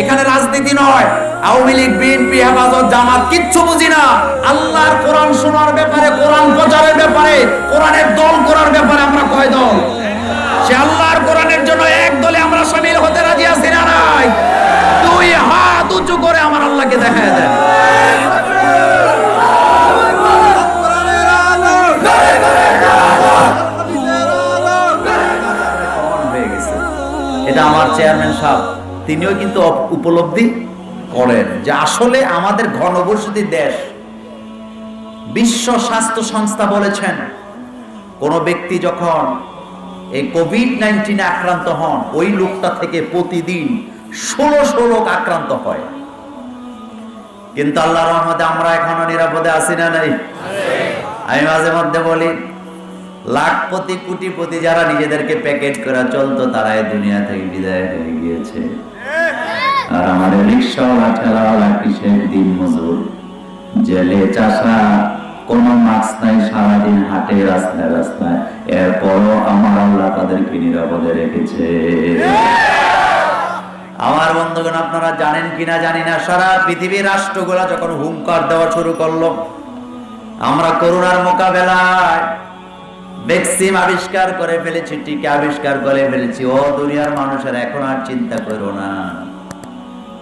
এখানে রাজনীতি নয়। আওয়ামী লীগ, বিএনপি, হেফাজত, জামাত, কিচ্ছু বুঝি না। আল্লাহর কোরআন শোনার ব্যাপারে, কোরআন প্রচারের ব্যাপারে, কোরআনের দল করার ব্যাপারে আমরা কয় দল? সে আল্লাহর কোরআনের জন্য এক দলে আমরা সামিল হতে রাজি আছি না নাই? দুই হাত উঁচু করে আমার আল্লাহকে হয়ে গেছে এটা আমার চেয়ারম্যান সাহেব। তিনিও কিন্তু উপলব্ধি করেন যে আসলে আমাদের ঘনবসতি দেশ। বিশ্ব স্বাস্থ্য সংস্থা বলেছেন, কোন ব্যক্তি যখন এই কোভিড নাইন্টিনে আক্রান্ত হন, ওই লোকটা থেকে প্রতিদিন ষোলোশো লোক আক্রান্ত হয়। কিন্তু আল্লাহ রহমতে আমরা এখনও নিরাপদে আছি না নাই? আমি মাঝে মধ্যে বলি, লাখপতি, কোটিপতি যারা নিজেদেরকে প্যাকেট করা চলতো তারা এই দুনিয়া থেকে বিদায় হয়ে গিয়েছে। আর আমাদের রিক্সাওয়ালা ঠেলাওয়ালা কিসের দিন মজুর। জেলে চাষা মাছ নাই, সারাদিন হাটে রাস্তায় রাস্তায়। এরপরও আমার আল্লাহ তাদেরকে নিরাপদে রেখেছে। আমার বন্ধুগণ, আপনারা জানেন কিনা জানি না, সারা রাষ্ট্রগুলা যখন হুঙ্কার দেওয়া শুরু করল, আমরা করোনার মোকাবেলায় ভ্যাকসিন আবিষ্কার করে ফেলেছি, টিকা আবিষ্কার করে ফেলেছি। ও দুনিয়ার মানুষের এখন আর চিন্তা করো না।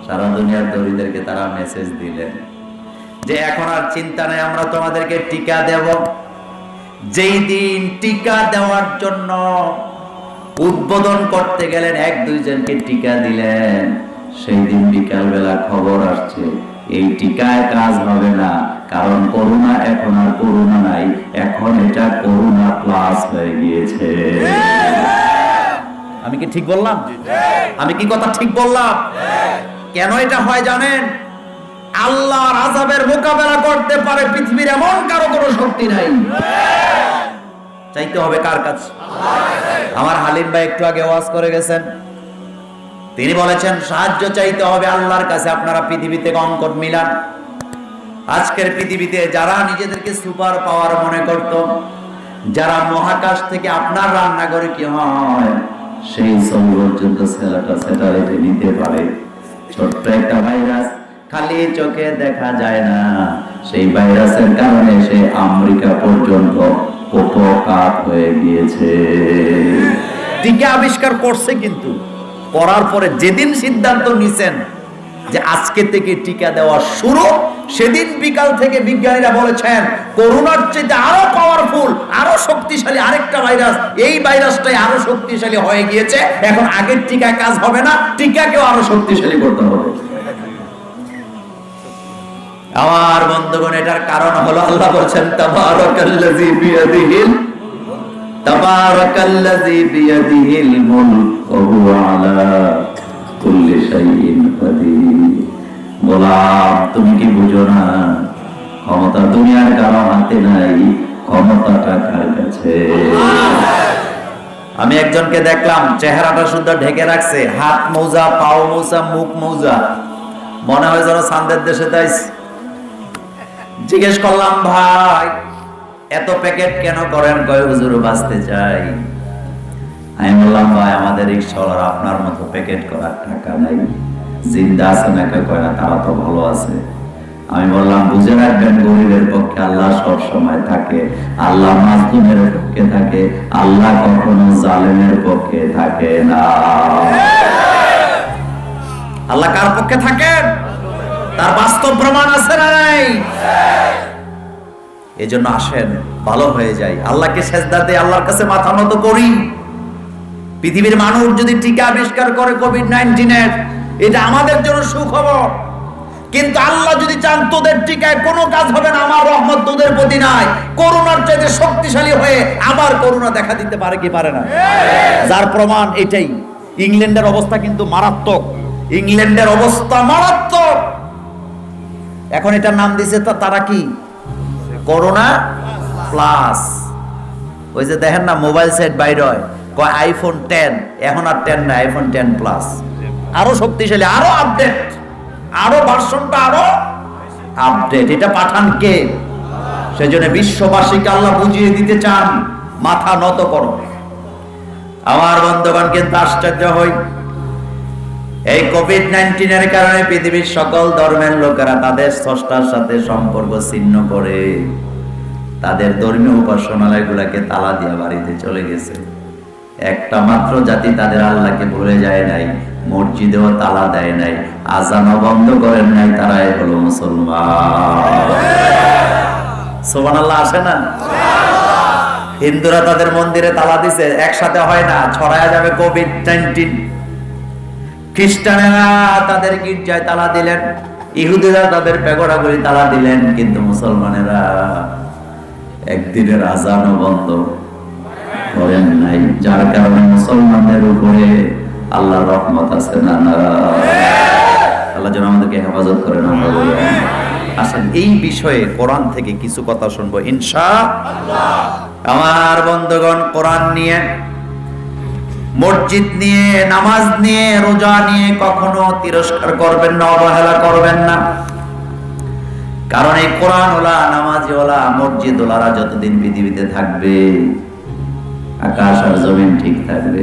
সারা দুনিয়ার দরিদেরকে তারা মেসেজ দিলেন। যে এখন আর চিন্তা নেই, আমরা তোমাদেরকে টিকা দেব। যেই দিন টিকা দেওয়ার জন্য উদ্বোধন করতে গেলেন, এক দুইজনকে টিকা দিলেন। সেই দিন বিকাল বেলা খবর আসছে, এই টিকায় কাজ হবে না, কারণ করোনা এখন আর করোনা নাই, এখন এটা করোনা প্লাস হয়ে গিয়েছে। আমি কি ঠিক বললাম? আমি কি কথা ঠিক বললাম? কেন এটা হয় জানেন? আল্লাহর আযাবের মোকাবেলা করতে পারে পৃথিবীর এমন কারও কোনো শক্তি নাই। চাইতে হবে কার কাছে? আমার হালিম ভাই একটু আগে ওয়াজ করে গেছেন। তিনি বলেছেন, সাহায্য চাইতে হবে আল্লাহর কাছে, আপনারা পৃথিবীতে অঙ্কট মিলান। আজকের পৃথিবীতে যারা নিজেদেরকে সুপার পাওয়ার মনে করত, যারা মহাকাশ থেকে আপনার রান্নাঘরে কি হয়, সেই পর্যন্ত সেলাটা স্যাটেলাইটে নিতে পারে। ছোট্ট একটা ভাইরাস খালি চোখে দেখা যায় না। সেই ভাইরাসের কারণে সে আমেরিকা পর্যন্ত উপকার হয়ে গিয়েছে। টিকা আবিষ্কার করছে কিন্তু। করার পরে যেদিন সিদ্ধান্ত নিছেন যে আজকে থেকে টিকা দেওয়া শুরু সেদিন বিকাল থেকে বিজ্ঞানীরা বলেছেন করোনার চেয়ে আরও পাওয়ারফুল আরও শক্তিশালী আরেকটা ভাইরাস এই ভাইরাসটাই আরও শক্তিশালী হয়ে গিয়েছে। এখন আগের টিকা কাজ হবে না, টিকাকেও আরও শক্তিশালী করতে হবে। আমার বন্ধুগণ, এটার কারণ হলো আল্লাহ বলছেন, তাবারাকাল্লাযী বিয়াদিহিল তাবারাকাল্লাযী বিয়াদিহিল মুলক ওয়া আলা কুল্লি শাইইন কাদির। গোলাম তুমি কি বুঝো না? ক্ষমতা দুনিয়ার কারও হাতে নাই, ক্ষমতাটা কার কাছে? আমি একজনকে দেখলাম, চেহারাটা শুদ্ধ ঢেকে রাখছে, হাত মৌজা, পাও মৌজা, মুখ মৌজা। মনে হয় যেন সান্দের দেশে তাইছে জিজ্ঞেস করলাম, ভাই, এত প্যাকেট কেন করেন? কয় হুজুর বাঁচতে চাই? আমি বললাম, ভাই, আমাদের রিক্সাওয়ালার আপনার মতো প্যাকেট করার টাকা নাই। জিন্দা আছে না কয় না, তারা তো ভালো আছে। আমি বললাম, বুঝে রাখবেন গরিবের পক্ষে আল্লাহ সব সময় থাকে, আল্লাহ মাজলুমের পক্ষে থাকে, আল্লাহ কখনো জালেমের পক্ষে থাকে না। আল্লাহ কার পক্ষে থাকেন? তার বাস্তব প্রমাণ আছে না নাই? এজন্য আসেন, ভালো হয়ে যায় আল্লাহকে সেজদা দিয়ে আল্লাহর কাছে মাথা নত করি। পৃথিবীর মানুষ যদি টিকা আবিষ্কার করে কোভিড নাইন্টিনের এটা আমাদের জন্য সুখবর। কিন্তু আল্লাহ যদি চান তোদের টিকায় কোনো কাজ হবে না, আমার রহমত তোদের প্রতি নাই। করোনার চাইতে শক্তিশালী হয়ে আবার করোনা দেখা দিতে পারে কি পারে না? যার প্রমাণ এটাই। ইংল্যান্ডের অবস্থা কিন্তু মারাত্মক। ইংল্যান্ডের অবস্থা মারাত্মক। এখন এটা নাম দিছে তা তারা কি? Corona plus. ওই যে দেখেন না, মোবাইল সেট বাইরে হয়। কয় আইফোন টেন এখন আর টেন না আইফোন টেন প্লাস আরও শক্তিশালী, আরও আপডেট আরও ভার্সনটা আরও আপডেট এটা পাঠান কে? সেজন্য বিশ্ববাসীকে আল্লাহ বুঝিয়ে দিতে চান, মাথা নত করো। আমার বন্ধুগণ কিন্তু আশ্চর্য হই, এই কোভিড নাইন্টিনের কারণে পৃথিবীর সকল ধর্মের লোকেরা তাদের স্রষ্টার সাথে সম্পর্ক ছিন্ন করে, তাদের ধর্মীয় উপাসনালয় গুলাকে তালা দিয়ে বাড়িতে চলে গেছে। একটা মাত্র জাতি তাদের আল্লাহকে ভুলে যায় নাই। মসজিদেও তালা দেয় নাই, আজানও বন্ধ করেন নাই, তারাই হলো মুসলমান। আসে না? হিন্দুরা তাদের মন্দিরে তালা দিছে, একসাথে হয় না, ছড়ায়া যাবে কোভিড নাইন্টিন খ্রিস্টানেরা তাদের গির্জায় তালা দিলেন, ইহুদিরা তাদের পেগোড়াগুলি তালা দিলেন, কিন্তু মুসলমানেরা একদিনের আজানও বন্ধ করেন নাই, যার কারণে মুসলমানদের উপরে আল্লাহর রহমত আছে না না। আল্লাহ যেন আমাদেরকে হেফাজত আমরা বলি আসেন এই বিষয়ে কোরআন থেকে কিছু কথা শুনব, ইনশা আমার বন্ধুগণ, কোরআন নিয়ে, মসজিদ নিয়ে, নামাজ নিয়ে, রোজা নিয়ে কখনো তিরস্কার করবেন না, অবহেলা করবেন না। কারণ এই কোরআন ওলা নামাজ ওলা মসজিদ ওলারা যতদিন পৃথিবীতে থাকবে, আকাশ আর জমিন ঠিক থাকবে।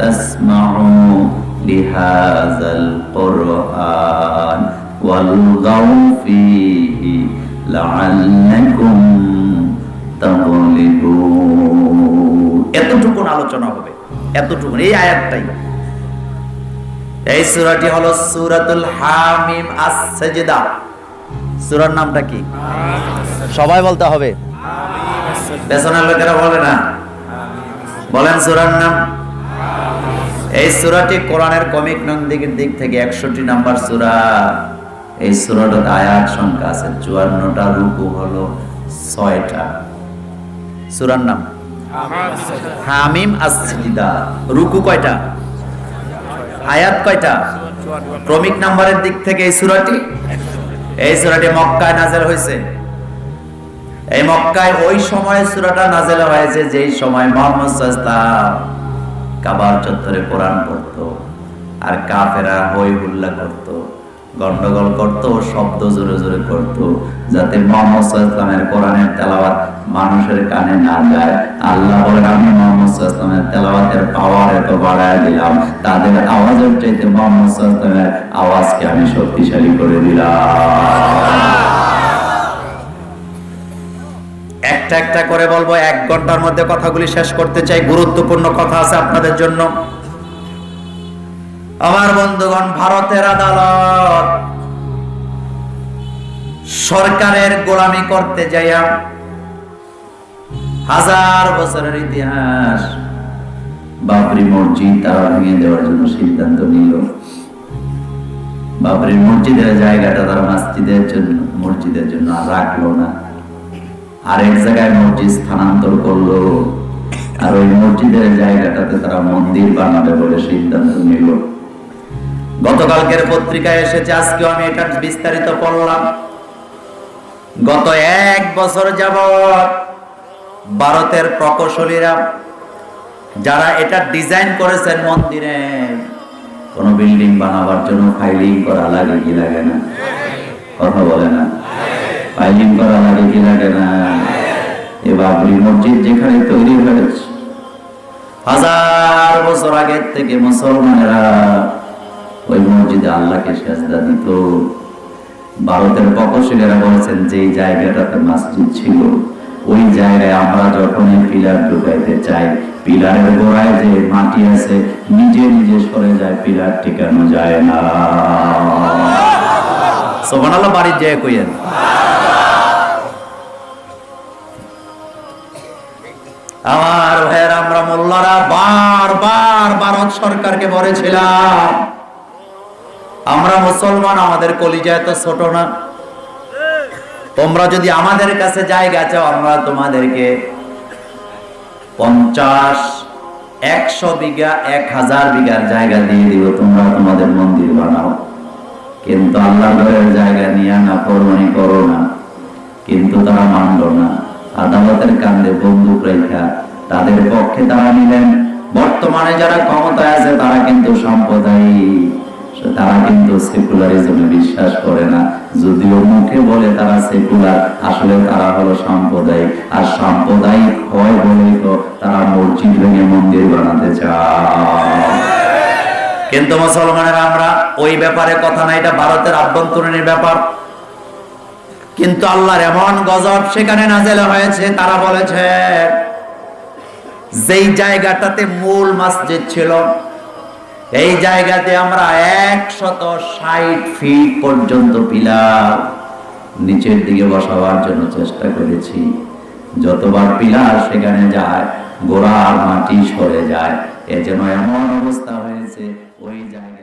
تسمعوا لهذا القرآن والغوا فيه لعلكم তাগলিবুন এতটুকুন আলোচনা হবে এতটুকুন এই আয়াতটাই এই সূরাটি হলো সূরাতুল হামিম আস-সাজদা সূরার নামটা কি সবাই বলতে হবে পেছনের লোকেরা বলে না বলেন সূরার নাম এই সুরাটি কোরআনের কমিক নং দিকের দিক থেকে একষট্টি নাম্বার সূরা। এই সূরাটাতে আয়াত সংখ্যা আছে, চুয়ান্নটা, রুকু হলো ছয়টা। সূরার নাম? হামিম আসজিদা রুকু কয়টা? আয়াত কয়টা? ক্রমিক নাম্বারের দিক থেকে এই সূরাটি? এই সূরাটি মক্কায় নাজেল হয়েছে। এই মক্কায় ওই সময় সুরাটা নাজেল হয়েছে, যেই সময় মোহাম্মদ সাল্লাল্লাহু কাবার চত্বরে কোরআন পড়তো, আর কাফেরা হই হুল্লা করত, গন্ডগোল করত, শব্দ জোরে জোরে করত, যাতে মোহাম্মদ ইসলামের কোরআনের তেলাওয়াত মানুষের কানে না যায়। আল্লাহ আমি মোহাম্মদ তেলাওয়াতের পাওয়ার এত বাড়ায় দিলাম, তাদের আওয়াজের চাইতে মোহাম্মদ আওয়াজকে আমি শক্তিশালী করে দিলাম। একটা একটা করে বলব, এক ঘণ্টার মধ্যে কথাগুলি শেষ করতে চাই। গুরুত্বপূর্ণ কথা আছে আপনাদের জন্য। আমার বন্ধুগণ, ভারতের আদালত সরকারের গোলামি করতে যাইয়া হাজার বছরের ইতিহাস বাবরি মসজিদ তারা ভেঙে দেওয়ার জন্য সিদ্ধান্ত নিল। বাবরি মসজিদের জায়গাটা তারা মসজিদের জন্য মসজিদের জন্য রাখল না। আরেক জায়গায় মসজিদ স্থানান্তর করল। আর ওই মসজিদের জায়গাটাতে তারা মন্দির বানাবে বলে সিদ্ধান্ত নিল। গতকালকের পত্রিকায় এসেছে আমি এটা বিস্তারিত পড়লাম। গত এক বছর ভারতের প্রকৌশলীরা যারা এটা ডিজাইন করেছেন মন্দিরে, কোন বিল্ডিং বানাবার জন্য ফাইলিং করা লাগে কি লাগে না? কথা বলে না। ফাইলিং করা লাগে কি লাগে না? এ বাবরি মসজিদ যেখানে তৈরি হয়েছে। হাজার বছর আগের থেকে মুসলমানেরা ওই মসজিদে আল্লাহকে সেজদা দিত। ভারতের প্রকৌশলীরা বলেছেন যে জায়গাটাতে মসজিদ ছিল, ওই জায়গায় আমরা যখন এই পিলার ঢুকাইতে চাই, পিলারের গোড়ায় যে মাটি আছে, নিজে নিজে সরে যায়, পিলার টিকানো যায় না। সোমান বাড়ির যায় কইয়েন। আমার ভাইয়ের, আমরা মোল্লারা বারবার ভারত সরকারকে বলেছিলাম, আমরা মুসলমান, আমাদের কলিজা এত ছোট না। তোমরা যদি আমাদের কাছে জায়গা চাও, আমরা তোমাদেরকে পঞ্চাশ, একশো বিঘা, এক হাজার বিঘার জায়গা দিয়ে দিব, তোমরা তোমাদের মন্দির বানাও। কিন্তু আল্লাহ জায়গা নিয়ে না করো না। কিন্তু তারা মানল না। আদালতের কান্দে বন্দুক রেখা তাদের পক্ষে তারা নিলেন। বর্তমানে যারা ক্ষমতায় আছে, তারা কিন্তু সাম্প্রদায়িক। তারা কিন্তু সেকুলারিজমে বিশ্বাস করে না। যদিও মুখে বলে তারা সেকুলার, আসলে তারা হলো সাম্প্রদায়িক। আর সাম্প্রদায়িক হয় বলেই তো তারা মসজিদ ভেঙে মন্দির বানাতে চায়। কিন্তু মুসলমানের, আমরা ওই ব্যাপারে কথা না এটা ভারতের আভ্যন্তরীণ ব্যাপার। কিন্তু আল্লাহর এমন গজব সেখানে নাজেল হয়েছে, তারা বলেছে, যেই জায়গাটাতে মূল মসজিদ ছিল, এই জায়গাতে আমরা একশত ষাট ফিট পর্যন্ত পিলার নিচের দিকে বসাবার জন্য চেষ্টা করেছি। যতবার পিলার সেখানে যায়, গোড়ার মাটি সরে যায়, এ যেন এমন অবস্থা হয়েছে, ওই জায়গায়